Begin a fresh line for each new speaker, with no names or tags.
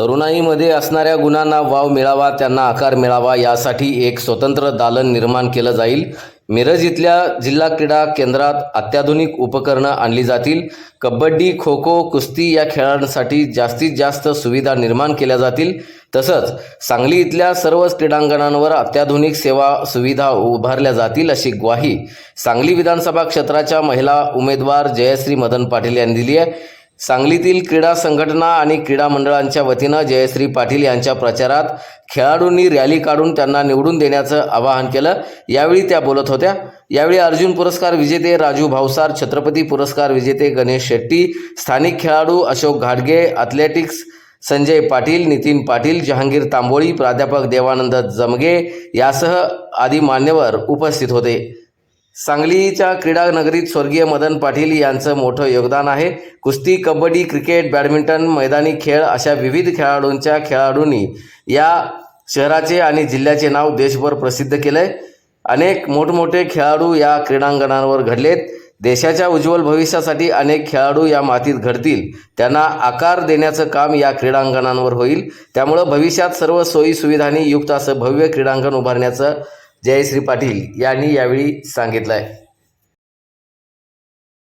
तरुणाईमध्ये असणाऱ्या गुणांना वाव मिळावा त्यांना आकार मिळावा यासाठी एक स्वतंत्र दालन निर्माण केलं जाईल. मिरज इथल्या जिल्हा क्रीडा केंद्रात अत्याधुनिक उपकरणं आणली जातील. कबड्डी खो खो कुस्ती या खेळांसाठी जास्तीत जास्त सुविधा निर्माण केल्या जातील. तसंच सांगली इथल्या सर्वच क्रीडांगणांवर अत्याधुनिक सेवा सुविधा उभारल्या जातील अशी ग्वाही सांगली विधानसभा क्षेत्राच्या महिला उमेदवार जयश्री मदन पाटील यांनी दिली आहे. सांगलीतील क्रीडा संघटना आणि क्रीडा मंडळांच्या वतीनं जयश्री पाटील यांच्या प्रचारात खेळाडूंनी रॅली काढून त्यांना निवडून देण्याचं आवाहन केलं. यावेळी त्या बोलत होत्या. यावेळी अर्जुन पुरस्कार विजेते राजू भावसार छत्रपती पुरस्कार विजेते गणेश शेट्टी स्थानिक खेळाडू अशोक घाडगे ॲथलेटिक्स संजय पाटील नितीन पाटील जहांगीर तांबोळी प्राध्यापक देवानंद जमगे यासह आदी मान्यवर उपस्थित होते. सांगलीच्या क्रीडा नगरीत स्वर्गीय मदन पाटील यांचं मोठं योगदान आहे. कुस्ती कबड्डी क्रिकेट बॅडमिंटन मैदानी खेळ अशा विविध खेळाडूंच्या खेळाडूंनी या शहराचे आणि जिल्ह्याचे नाव देशभर प्रसिद्ध केलंय. अनेक मोठमोठे खेळाडू या क्रीडांगणांवर घडलेत. देशाच्या उज्ज्वल भविष्यासाठी अनेक खेळाडू या मातीत घडतील. त्यांना आकार देण्याचं काम या क्रीडांगणांवर होईल. त्यामुळं भविष्यात सर्व सोयी सुविधांनी युक्त असं भव्य क्रीडांगण उभारण्याचं जयश्री पाटील यांनी यावेळी सांगितलं आहे